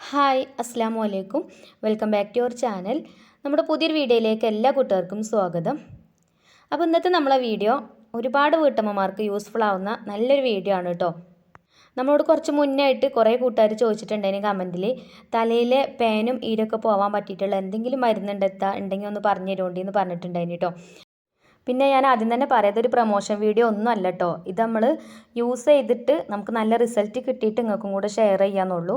Hi അസ്സാം വലൈക്കും welcome back to your channel. നമ്മുടെ പുതിയൊരു വീഡിയോയിലേക്ക് എല്ലാ കൂട്ടുകാർക്കും സ്വാഗതം. അപ്പോൾ ഇന്നത്തെ നമ്മളെ വീഡിയോ ഒരുപാട് വീട്ടമ്മമാർക്ക് യൂസ്ഫുൾ ആവുന്ന നല്ലൊരു വീഡിയോ ആണ് കേട്ടോ. നമ്മളോട് കുറച്ച് മുന്നേ ആയിട്ട് കുറേ കൂട്ടുകാർ ചോദിച്ചിട്ടുണ്ടായിരുന്നു കമന്റിൽ തലയിലെ പേനും ഈരൊക്കെ പോകാൻ പറ്റിയിട്ടുള്ള എന്തെങ്കിലും മരുന്നുണ്ടെത്താ ഉണ്ടെങ്കിൽ ഒന്ന് പറഞ്ഞു തരുമോണ്ടി എന്ന് പറഞ്ഞിട്ടുണ്ടായിരുന്നു കേട്ടോ. പിന്നെ ഞാൻ ആദ്യം തന്നെ പറയാതെ ഒരു പ്രൊമോഷൻ വീഡിയോ ഒന്നും അല്ല കേട്ടോ. ഇത് നമ്മൾ യൂസ് ചെയ്തിട്ട് നമുക്ക് നല്ല റിസൾട്ട് കിട്ടിയിട്ട് നിങ്ങൾക്കും കൂടെ ഷെയർ ചെയ്യാന്നുള്ളൂ.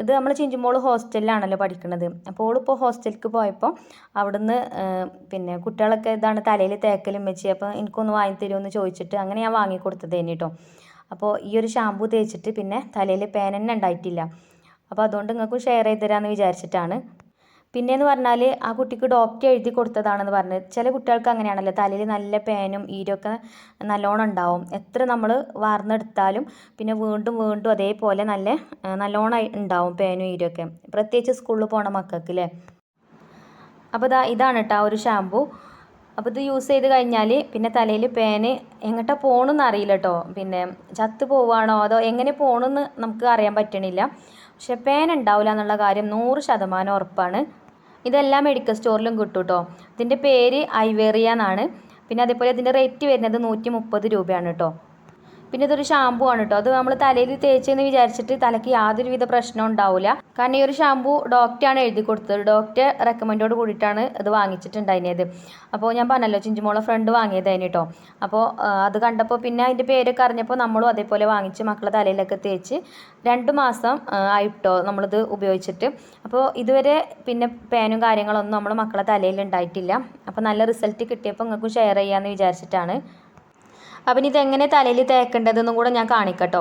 ഇത് നമ്മൾ ചിഞ്ചുമോൾ ഹോസ്റ്റലിലാണല്ലോ പഠിക്കുന്നത് അപ്പോൾ ഓളിപ്പോൾ ഹോസ്റ്റലിലേക്ക് പോയപ്പോൾ അവിടുന്ന് പിന്നെ കുട്ടികളൊക്കെ ഇതാണ് തലയിൽ തേക്കലും വെച്ച് അപ്പോൾ എനിക്കൊന്ന് വാങ്ങി തരുമെന്ന് ചോദിച്ചിട്ട് അങ്ങനെ ഞാൻ വാങ്ങി കൊടുത്തതേനെ കേട്ടോ അപ്പോൾ ഈ ഒരു ഷാമ്പു തേച്ചിട്ട് പിന്നെ തലയിൽ പേനന്നെ ഉണ്ടായിട്ടില്ല. അപ്പോൾ അതുകൊണ്ട് നിങ്ങൾക്കും ഷെയർ ചെയ്ത് തരാമെന്ന് വിചാരിച്ചിട്ടാണ്. പിന്നെയെന്ന് പറഞ്ഞാൽ ആ കുട്ടിക്ക് ഡോക്ടർ എഴുതി കൊടുത്തതാണെന്ന് പറഞ്ഞ്. ചില കുട്ടികൾക്ക് അങ്ങനെയാണല്ലോ. തലയിൽ നല്ല പേനും ഈരൊക്കെ നല്ലോണം ഉണ്ടാവും. എത്ര നമ്മൾ വാർന്നെടുത്താലും പിന്നെ വീണ്ടും വീണ്ടും അതേപോലെ നല്ല നല്ലോണം ഉണ്ടാവും പേനും ഈരൊക്കെ. പ്രത്യേകിച്ച് സ്കൂളിൽ പോണ മക്കൾക്ക് അല്ലേ അപ്പോൾ ഇതാ ഇതാണ് കേട്ടോ ഒരു ഷാമ്പു അപ്പോൾ ഇത് യൂസ് ചെയ്ത് കഴിഞ്ഞാൽ പിന്നെ തലയിൽ പേന് എങ്ങോട്ടാ പോകണമെന്ന് അറിയില്ല കേട്ടോ പിന്നെ ചത്ത് പോവുകയാണോ അതോ എങ്ങനെ പോകണമെന്ന് നമുക്ക് അറിയാൻ പറ്റണില്ല. പക്ഷെ പേൻ ഉണ്ടാവില്ല എന്നുള്ള കാര്യം നൂറ് ശതമാനം ഉറപ്പാണ്. ഇതെല്ലാം മെഡിക്കൽ സ്റ്റോറിലും കിട്ടും കേട്ടോ ഇതിന്റെ പേര് ഐവേറിയ എന്നാണ്. പിന്നെ അതേപോലെ ഇതിന്റെ റേറ്റ് വരുന്നത് നൂറ്റി മുപ്പത് രൂപയാണ് കേട്ടോ പിന്നെ ഇതൊരു ഷാമ്പു ആണ് കേട്ടോ അത് നമ്മൾ തലയിൽ തേച്ചെന്ന് വിചാരിച്ചിട്ട് തലയ്ക്ക് യാതൊരുവിധ പ്രശ്നവും ഉണ്ടാവില്ല കാരണം ഈ ഒരു ഷാമ്പു ഡോക്ടറാണ് എഴുതി കൊടുത്തത്. ഡോക്ടർ റെക്കമെൻഡോട് കൂടിയിട്ടാണ് ഇത് വാങ്ങിച്ചിട്ടുണ്ടായിരുന്നത്. അപ്പോൾ ഞാൻ പറഞ്ഞല്ലോ ചിഞ്ചുമോളെ ഫ്രണ്ട് വാങ്ങിയതായിരുന്നു കേട്ടോ അപ്പോൾ അത് കണ്ടപ്പോൾ പിന്നെ അതിന്റെ പേരൊക്കെ അറിഞ്ഞപ്പോൾ നമ്മളും അതേപോലെ വാങ്ങിച്ച് മക്കളെ തലയിലൊക്കെ തേച്ച് രണ്ട് മാസം ആയിട്ടോ നമ്മളിത് ഉപയോഗിച്ചിട്ട്. അപ്പോൾ ഇതുവരെ പിന്നെ പേനും കാര്യങ്ങളൊന്നും നമ്മൾ മക്കളെ തലയിൽ ഉണ്ടായിട്ടില്ല. അപ്പോൾ നല്ല റിസൾട്ട് കിട്ടിയപ്പോൾ നിങ്ങൾക്കും ഷെയർ ചെയ്യാമെന്ന് വിചാരിച്ചിട്ടാണ് അപ്പം ഇനി ഇതെങ്ങനെ തലയിൽ തേക്കേണ്ടതെന്നും കൂടെ ഞാൻ കാണിക്കട്ടോ.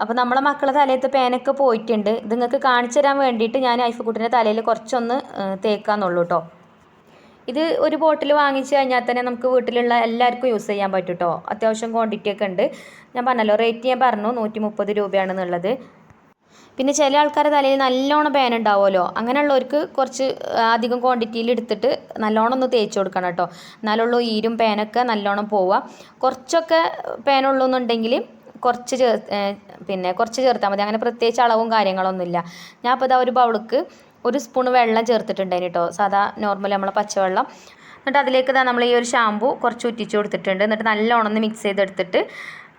അപ്പോൾ നമ്മളെ മക്കളെ തലയത്തെ പേനൊക്കെ പോയിട്ടുണ്ട്. ഇത് നിങ്ങൾക്ക് കാണിച്ചു തരാൻ വേണ്ടിയിട്ട് ഞാൻ ഐഫക്കുട്ടിന്റെ തലയിൽ കുറച്ചൊന്ന് തേക്കാന്നുള്ളൂ കേട്ടോ ഇത് ഒരു ബോട്ടിൽ വാങ്ങിച്ച് കഴിഞ്ഞാൽ തന്നെ നമുക്ക് വീട്ടിലുള്ള എല്ലാവർക്കും യൂസ് ചെയ്യാൻ പറ്റും കേട്ടോ അത്യാവശ്യം ക്വാണ്ടിറ്റി ഒക്കെ ഉണ്ട്. ഞാൻ പറഞ്ഞല്ലോ റേറ്റ് ഞാൻ പറഞ്ഞു നൂറ്റി മുപ്പത് രൂപയാണെന്നുള്ളത്. പിന്നെ ചില ആൾക്കാരെ തലയിൽ നല്ലോണം പേൻ ഉണ്ടാവുമല്ലോ. അങ്ങനെയുള്ളവർക്ക് കുറച്ച് അധികം ക്വാണ്ടിറ്റിയിൽ എടുത്തിട്ട് നല്ലോണം ഒന്ന് തേച്ച് കൊടുക്കണം കേട്ടോ. എന്നാലുള്ളൂ ഈരും പേനൊക്കെ നല്ലോണം പോവുക. കുറച്ചൊക്കെ പേനുള്ളൂ എന്നുണ്ടെങ്കിൽ കുറച്ച് ചേർ പിന്നെ കുറച്ച് ചേർത്താൽ മതി. അങ്ങനെ പ്രത്യേകിച്ച് അളവും കാര്യങ്ങളൊന്നുമില്ല ഞാൻ അപ്പോൾ ഇതാ ഒരു ബൗൾക്ക് ഒരു സ്പൂൺ വെള്ളം ചേർത്തിട്ടുണ്ടായിരുന്നു കേട്ടോ. സാധാ നോർമൽ നമ്മളെ പച്ചവെള്ളം. എന്നിട്ട് അതിലേക്ക് ഇതാ നമ്മൾ ഈ ഒരു ഷാമ്പു കുറച്ച് ഉറ്റിച്ച് കൊടുത്തിട്ടുണ്ട്. എന്നിട്ട് നല്ലോണം ഒന്ന് മിക്സ് ചെയ്തെടുത്തിട്ട്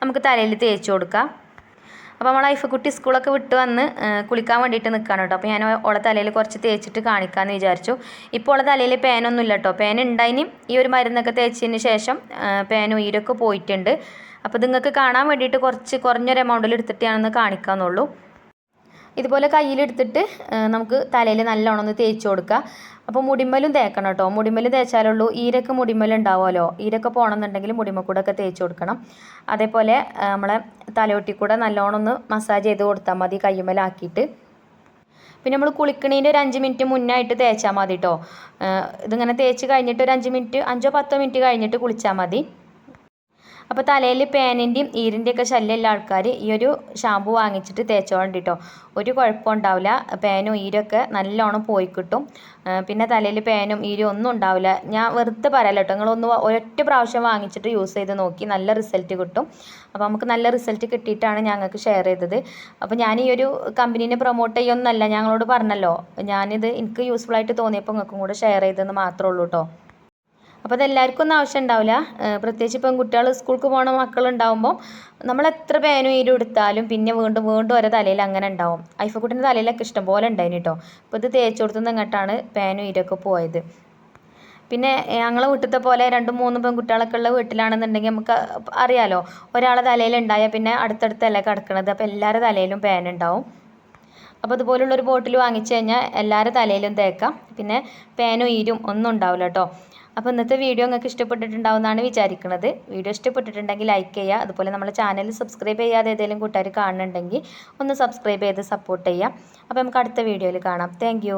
നമുക്ക് തലയിൽ തേച്ച് കൊടുക്കാം. അപ്പോൾ ഐഫ് കുട്ടി സ്കൂളൊക്കെ വിട്ട് വന്ന് കുളിക്കാൻ വേണ്ടിയിട്ട് നിൽക്കുകയാണ് കേട്ടോ. അപ്പോൾ ഞാൻ ഓളെ തലയിൽ കുറച്ച് തേച്ചിട്ട് കാണിക്കാമെന്ന് വിചാരിച്ചു. ഇപ്പോൾ ഓളെ തലയിൽ പേനൊന്നും ഇല്ല കേട്ടോ. പേന ഉണ്ടായിനും ഈ ഒരു മരുന്നൊക്കെ തേച്ചതിന് ശേഷം പേനും ഈരൊക്കെ പോയിട്ടുണ്ട്. അപ്പോൾ നിങ്ങൾക്ക് കാണാൻ വേണ്ടിയിട്ട് കുറച്ച് കുറഞ്ഞൊരു എമൗണ്ടിൽ എടുത്തിട്ട് ഞാനൊന്ന് കാണിക്കാമെന്നുള്ളൂ ഇതുപോലെ കയ്യിലെടുത്തിട്ട് നമുക്ക് തലയിൽ നല്ലോണം ഒന്ന് തേച്ച് കൊടുക്കുക. അപ്പോൾ മുടിമ്മലും തേക്കണം കേട്ടോ. മുടിമ്മലും തേച്ചാലുള്ളൂ ഈരൊക്കെ മുടിമ്മലുണ്ടാവുമല്ലോ ഈരൊക്കെ പോകണമെന്നുണ്ടെങ്കിൽ മുടിമ കൂടെ ഒക്കെ തേച്ച് കൊടുക്കണം. അതേപോലെ നമ്മളെ തലയൊട്ടി കൂടെ നല്ലോണം ഒന്ന് മസാജ് ചെയ്ത് കൊടുത്താൽ മതി കയ്യുമ്മലാക്കിയിട്ട്. പിന്നെ നമ്മൾ കുളിക്കണീന്റെ ഒരു അഞ്ച് മിനിറ്റ് മുന്നായിട്ട് തേച്ചാൽ മതി കേട്ടോ. ഇതിങ്ങനെ തേച്ച് കഴിഞ്ഞിട്ട് ഒരു അഞ്ച് മിനിറ്റ് അഞ്ചോ പത്തോ മിനിറ്റ് കഴിഞ്ഞിട്ട് കുളിച്ചാൽ മതി. അപ്പോൾ തലയിൽ പേനിന്റെയും ഈരിന്റെയൊക്കെ ശല്യമുള്ള ആൾക്കാർ ഈ ഒരു ഷാമ്പു വാങ്ങിച്ചിട്ട് തേച്ചോണ്ട് കേട്ടോ ഒരു കുഴപ്പം ഉണ്ടാവില്ല. പേനും ഈരൊക്കെ നല്ലോണം പോയി കിട്ടും. പിന്നെ തലയിൽ പേനും ഈരും ഒന്നും ഉണ്ടാവില്ല. ഞാൻ വെറുതെ പറയാലോ കേട്ടോ. നിങ്ങളൊന്ന് ഒരൊറ്റ പ്രാവശ്യം വാങ്ങിച്ചിട്ട് യൂസ് ചെയ്ത് നോക്കി നല്ല റിസൾട്ട് കിട്ടും. അപ്പോൾ നമുക്ക് നല്ല റിസൾട്ട് കിട്ടിയിട്ടാണ് ഞങ്ങൾക്ക് ഷെയർ ചെയ്തത്. അപ്പോൾ ഞാൻ ഈ ഒരു കമ്പനീനെ പ്രൊമോട്ട് ചെയ്യൊന്നല്ല ഞങ്ങളോട് പറഞ്ഞല്ലോ. ഞാനിത് എനിക്ക് യൂസ്ഫുൾ ആയിട്ട് തോന്നിയപ്പോൾ നിങ്ങൾക്കും കൂടെ ഷെയർ ചെയ്തെന്ന് മാത്രമേ ഉള്ളൂ കേട്ടോ. അപ്പോൾ അതെല്ലാവർക്കും ഒന്നും ആവശ്യം ഉണ്ടാവില്ല. പ്രത്യേകിച്ച് ഇപ്പം കുട്ടികൾ സ്കൂൾക്ക് പോകുന്ന മക്കളുണ്ടാവുമ്പോൾ നമ്മൾ എത്ര പേനും ഈരും എടുത്താലും പിന്നെ വീണ്ടും വീണ്ടും ഓരോ തലയിൽ അങ്ങനെ ഉണ്ടാവും. ഐഫക്കുട്ടിന്റെ തലയിലൊക്കെ ഇഷ്ടം പോലെ ഉണ്ടായിന് കേട്ടോ അപ്പോൾ ഇത് തേച്ചു കൊടുത്തുനിന്ന് ഇങ്ങോട്ടാണ് പേനും ഈരൊക്കെ പോയത്. പിന്നെ ഞങ്ങളെ വീട്ടിലത്തെ പോലെ രണ്ടും മൂന്നും പെൺകുട്ടികളൊക്കെ ഉള്ള വീട്ടിലാണെന്നുണ്ടെങ്കിൽ നമുക്ക് അറിയാലോ ഒരാളെ തലയിൽ ഉണ്ടായാൽ പിന്നെ അടുത്തടുത്തല്ലേ കിടക്കണത്. അപ്പോൾ എല്ലാവരുടെ തലയിലും പേനുണ്ടാവും അപ്പോൾ അതുപോലുള്ള ഒരു ബോട്ടിൽ വാങ്ങിച്ചു കഴിഞ്ഞാൽ എല്ലാവരുടെ തലയിലും തേക്കാം. പിന്നെ പേനും ഈരും ഒന്നും ഉണ്ടാവില്ല കേട്ടോ അപ്പോൾ ഇന്നത്തെ വീഡിയോ നിങ്ങൾക്ക് ഇഷ്ടപ്പെട്ടിട്ടുണ്ടാവുമെന്നാണ് വിചാരിക്കുന്നത് വീഡിയോ ഇഷ്ടപ്പെട്ടിട്ടുണ്ടെങ്കിൽ ലൈക്ക് ചെയ്യുക. അതുപോലെ നമ്മുടെ ചാനൽ സബ്സ്ക്രൈബ് ചെയ്യാതെ ഏതെങ്കിലും കൂട്ടുകാർ കാണുന്നുണ്ടെങ്കിൽ ഒന്ന് സബ്സ്ക്രൈബ് ചെയ്ത് സപ്പോർട്ട് ചെയ്യുക. അപ്പോൾ നമുക്ക് അടുത്ത വീഡിയോയിൽ കാണാം. താങ്ക്